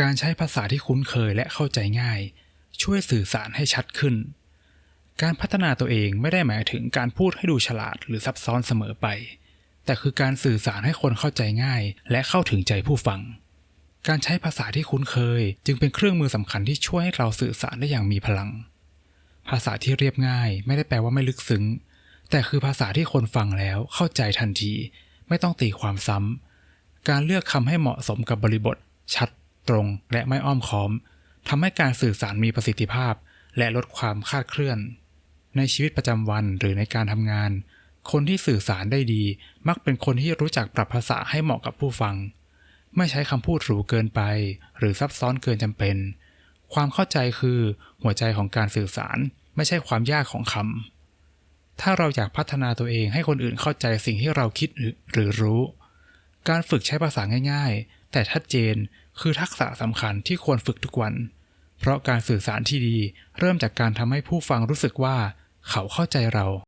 การใช้ภาษาที่คุ้นเคยและเข้าใจง่าย ช่วยสื่อสารให้ชัดขึ้น การพัฒนาตัวเองไม่ได้หมายถึงการพูดให้ดูฉลาดหรือซับซ้อนเสมอไป แต่คือการสื่อสารให้คนเข้าใจง่าย และเข้าถึงใจผู้ฟัง การใช้ภาษาที่คุ้นเคย จึงเป็นเครื่องมือสำคัญที่ช่วยให้เราสื่อสารได้อย่างมีพลัง ภาษาที่เรียบง่าย ไม่ได้แปลว่าไม่ลึกซึ้ง แต่คือภาษาที่คนฟังแล้วเข้าใจทันที ไม่ต้องตีความซ้ำการเลือกคำให้เหมาะสมกับบริบทชัด ตรงและไม่อ้อมค้อมทำให้การสื่อสารมีประสิทธิภาพ และลดความคาดเคลื่อน ในชีวิตประจำวันหรือในการทำงาน คนที่สื่อสารได้ดี มักเป็นคนที่รู้จักปรับภาษาให้เหมาะกับผู้ฟัง ไม่ใช้คำพูดหรูเกินไป หรือซับซ้อนเกินจำเป็น ความเข้าใจคือหัวใจของการสื่อสาร ไม่ใช่ความยากของคำถ้าเราอยากพัฒนาตัวเองให้คนอื่นเข้าใจสิ่งที่เราคิดหรือหรือรู้ การฝึกใช้ภาษาง่าย ๆ แต่ชัดเจนคือทักษะสำคัญที่ควรฝึกทุกวัน เพราะการสื่อสารที่ดีเริ่มจากการทำให้ผู้ฟังรู้สึกว่า เขาเข้าใจเรา